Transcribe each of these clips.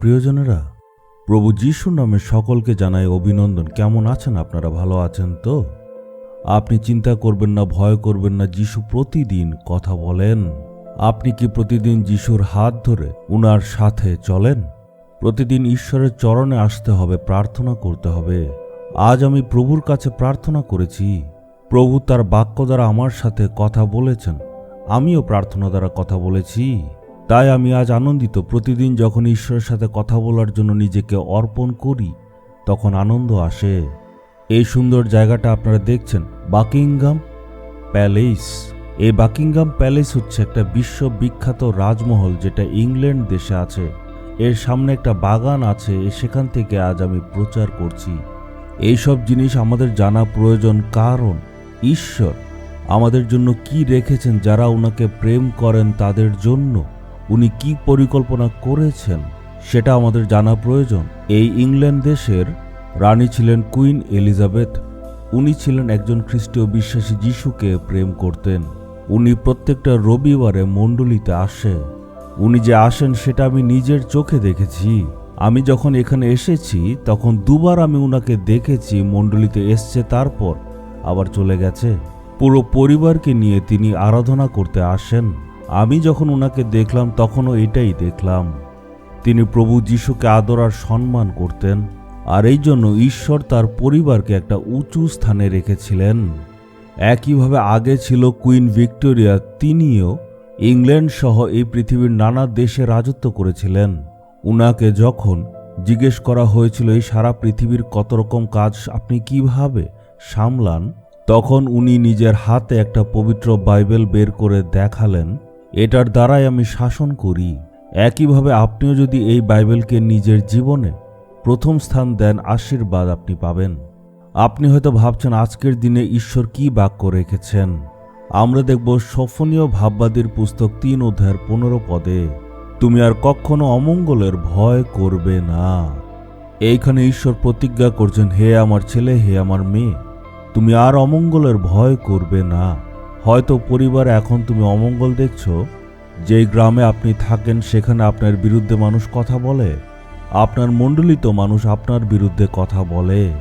প্রিয়জনেরা, প্রভু যিশুর নামে সকলকে জানাই অভিনন্দন। কেমন আছেন আপনারা? ভালো আছেন তো? আপনি চিন্তা করবেন না, ভয় করবেন না, যিশু প্রতিদিন কথা বলেন। আপনি কি প্রতিদিন যিশুর হাত ধরে উনার সাথে চলেন? প্রতিদিন ঈশ্বরের চরণে আসতে হবে, প্রার্থনা করতে হবে। আজ আমি প্রভুর কাছে প্রার্থনা করেছি। প্রভু তার বাক্য দ্বারা আমার সাথে কথা বলেছেন। আমিও প্রার্থনা দ্বারা কথা বলেছি। তাই আমি আজ আনন্দিত। প্রতিদিন যখন ঈশ্বরের সাথে কথা বলার জন্য নিজেকে অর্পণ করি, তখন আনন্দ আসে। এই সুন্দর জায়গাটা আপনারা দেখছেন বাকিংগাম প্যালেস। এই বাকিংগাম প্যালেস হচ্ছে একটা বিশ্ববিখ্যাত রাজমহল যেটা ইংল্যান্ড দেশে আছে। এর সামনে একটা বাগান আছে সেখান থেকে আজ আমি প্রচার করছি। এইসব জিনিস আমাদের জানা প্রয়োজন, কারণ ঈশ্বর আমাদের জন্য কি রেখেছেন, যারা ওনাকে প্রেম করেন তাদের জন্য। উনি কি পরিকল্পনা করেছেন সেটা আমাদের জানা প্রয়োজন। এই ইংল্যান্ড দেশের রানী ছিলেন কুইন এলিজাবেথ। উনি ছিলেন একজন খ্রিস্টীয় বিশ্বাসী যিশুকে প্রেম করতেন। উনি প্রত্যেকটা রবিবারে মণ্ডলীতে আসে। উনি যে আসেন সেটা আমি নিজের চোখে দেখেছি। আমি যখন এখানে এসেছি, তখন দুবার আমি উনাকে দেখেছি, মণ্ডলীতে এসছে, তারপর আবার চলে গেছে। পুরো পরিবারকে নিয়ে তিনি আরাধনা করতে আসেন। আমি যখন ওনাকে দেখলাম, তখনও এটাই দেখলাম। তিনি প্রভু যিশুকে আদর আর সম্মান করতেন, আর এই জন্য ঈশ্বর তার পরিবারকে একটা উঁচু স্থানে রেখেছিলেন। একইভাবে আগে ছিল কুইন ভিক্টোরিয়া, তিনিও ইংল্যান্ড সহ এই পৃথিবীর নানা দেশে রাজত্ব করেছিলেন। উনাকে যখন জিজ্ঞেস করা হয়েছিল, এই সারা পৃথিবীর কত রকম কাজ আপনি কীভাবে সামলান? তখন উনি নিজের হাতে একটা পবিত্র বাইবেল বের করে দেখালেন। এটার দ্বারাই আমি শাসন করি। একইভাবে আপনিও যদি এই বাইবেলকে নিজের জীবনে প্রথম স্থান দেন, আশীর্বাদ আপনি পাবেন। আপনি হয়তো ভাবছেন, আজকের দিনে ঈশ্বর কি বাক্য রেখেছেন? আমরা দেখব সফনীয় ভাববাদীর পুস্তক তিন অধ্যায়ের পনেরো পদে, তুমি আর কখনো অমঙ্গলের ভয় করবে না। এইখানে ঈশ্বর প্রতিজ্ঞা করছেন, হে আমার ছেলে, হে আমার মেয়ে, তুমি আর অমঙ্গলের ভয় করবে না। হয়তো পরিবার এখন তুমি অমঙ্গল দেখছ। যেই গ্রামে আপনি থাকেন, সেখানে আপনার বিরুদ্ধে মানুষ কথা বলে। আপনার মণ্ডলিত মানুষ আপনার বিরুদ্ধে কথা বলে।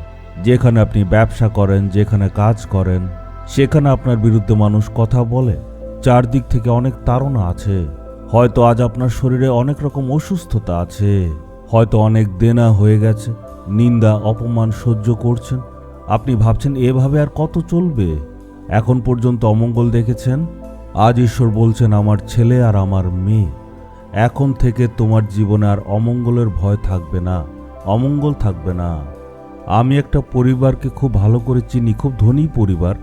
যেখানে আপনি ব্যবসা করেন, যেখানে কাজ করেন, সেখানে আপনার বিরুদ্ধে মানুষ কথা বলে। চারদিক থেকে অনেক তাড়না আছে। হয়তো আজ আপনার শরীরে অনেক রকম অসুস্থতা আছে। হয়তো অনেক দেনা হয়ে গেছে। নিন্দা, অপমান সহ্য করছেন। আপনি ভাবছেন, এভাবে আর কত চলবে? এখন পর্যন্ত অমঙ্গল দেখেছেন? আজ ঈশ্বর বলছেন, আমার ছেলে আর আমার মেয়ে। এখন থেকে তোমার জীবনে আর অমঙ্গলের ভয় থাকবে না, অমঙ্গল থাকবে না। আমি একটা পরিবারকে খুব ভালো করে চিনি, খুব ধনী পরিবার।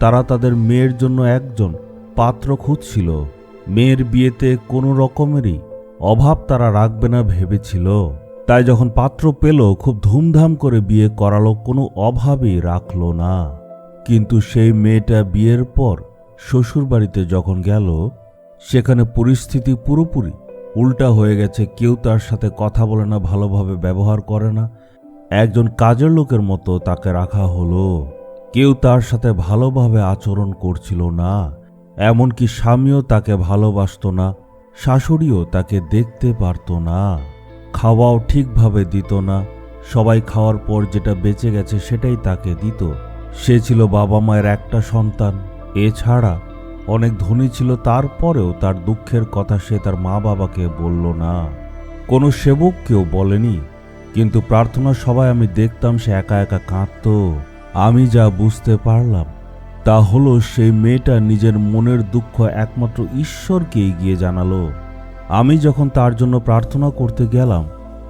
তারা তাদের মেয়ের জন্য একজন পাত্র খুঁজছিল। মেয়ের বিয়েতে কোনো রকমেরই অভাব তারা রাখবে না ভেবেছিল। তাই যখন পাত্র পেল, খুব ধুমধাম করে বিয়ে করালো, কোনো অভাবই রাখল না। কিন্তু সেই মেয়েটা বিয়ের পর শ্বশুরবাড়িতে যখন গেল, সেখানে পরিস্থিতি পুরোপুরি উল্টা হয়ে গেছে। কেউ তার সাথে কথা বলে না, ভালোভাবে ব্যবহার করে না। একজন কাজের লোকের মতো তাকে রাখা হলো। কেউ তার সাথে ভালোভাবে আচরণ করছিল না। এমনকি স্বামীও তাকে ভালোবাসত না, শাশুড়িও তাকে দেখতে পারত না। খাওয়াও ঠিকভাবে দিত না। সবাই খাওয়ার পর যেটা বেঁচে গেছে সেটাই তাকে দিত। সে ছিল বাবা মায়ের একটা সন্তান। এছাড়া অনেক ধনী ছিল, তারপরেও তার দুঃখের কথা সে তার মা বাবাকে বলল না। কোনো সেবককেও বলেনি, কিন্তু প্রার্থনা সবাই আমি দেখতাম সে একা একা কাঁদত। আমি যা বুঝতে পারলাম, তা হলো সেই মেয়েটা নিজের মনের দুঃখ একমাত্র ঈশ্বরকেই গিয়ে জানালো। আমি যখন তার জন্য প্রার্থনা করতে গেলাম,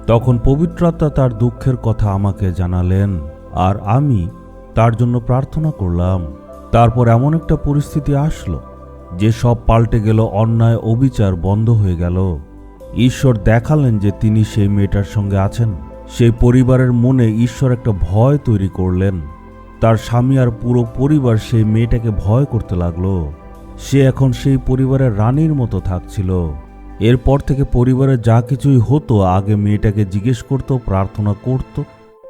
তখন পবিত্রতা তার দুঃখের কথা আমাকে জানালেন, আর আমি তার জন্য প্রার্থনা করলাম। তারপর এমন একটা পরিস্থিতি আসলো যে সব পাল্টে গেল, অন্যায়, অবিচার বন্ধ হয়ে গেল। ঈশ্বর দেখালেন যে তিনি সেই মেয়েটার সঙ্গে আছেন। সেই পরিবারের মনে ঈশ্বর একটা ভয় তৈরি করলেন। তার স্বামী আর পুরো পরিবার সেই মেয়েটাকে ভয় করতে লাগল। সে এখন সেই পরিবারের রানীর মতো থাকছিল। এরপর থেকে পরিবারে যা কিছুই হতো, আগে মেয়েটাকে জিজ্ঞেস করত, প্রার্থনা করত,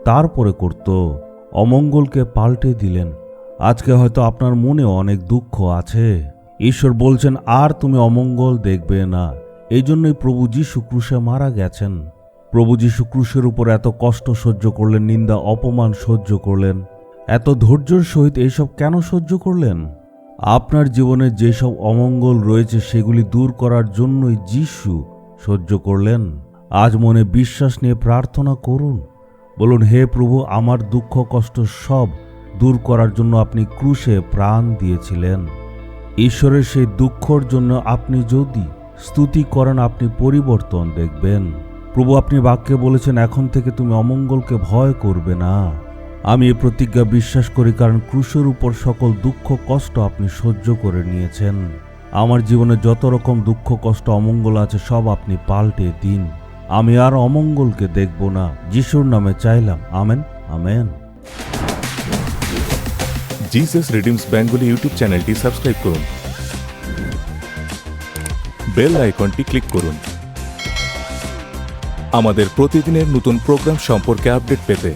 তারপরে করত। অমঙ্গলকে পাল্টে দিলেন। আজকে হয়তো আপনার মনে অনেক দুঃখ আছে। ঈশ্বর বলছেন, আর তুমি অমঙ্গল দেখবে না। এই জন্যই প্রভু যীশু ক্রুশে মারা গেছেন। প্রভু যীশু ক্রুশের উপর এত কষ্ট সহ্য করলেন, নিন্দা, অপমান সহ্য করলেন। এত ধৈর্যের সহিত এইসব কেন সহ্য করলেন? আপনার জীবনে যেসব অমঙ্গল রয়েছে, সেগুলি দূর করার জন্যই যিশু সহ্য করলেন। আজ মনে বিশ্বাস নিয়ে প্রার্থনা করুন। বলুন, হে প্রভু, আমার দুঃখ কষ্ট সব দূর করার জন্য আপনি ক্রুশে প্রাণ দিয়েছিলেন। ঈশ্বরের সেই দুঃখর জন্য আপনি যদি স্তুতি করেন, আপনি পরিবর্তন দেখবেন। প্রভু, আপনি বাক্যে বলেছেন, এখন থেকে তুমি অমঙ্গলকে ভয় করবে না। আমি এই প্রতিজ্ঞা বিশ্বাস করি, কারণ ক্রুশের উপর সকল দুঃখ কষ্ট আপনি সহ্য করে নিয়েছেন। আমার জীবনে যত রকম দুঃখ কষ্ট, অমঙ্গল আছে, সব আপনি পাল্টে দিন। আমি আর অমঙ্গলকে দেখব না। যিশুর নামে চাইলাম। Amen amen. Jesus redeems Bengali YouTube চ্যানেলটি সাবস্ক্রাইব করুন। বেল আইকনটি ক্লিক করুন। আমাদের প্রতিদিনের নতুন প্রোগ্রাম সম্পর্কে আপডেট পেতে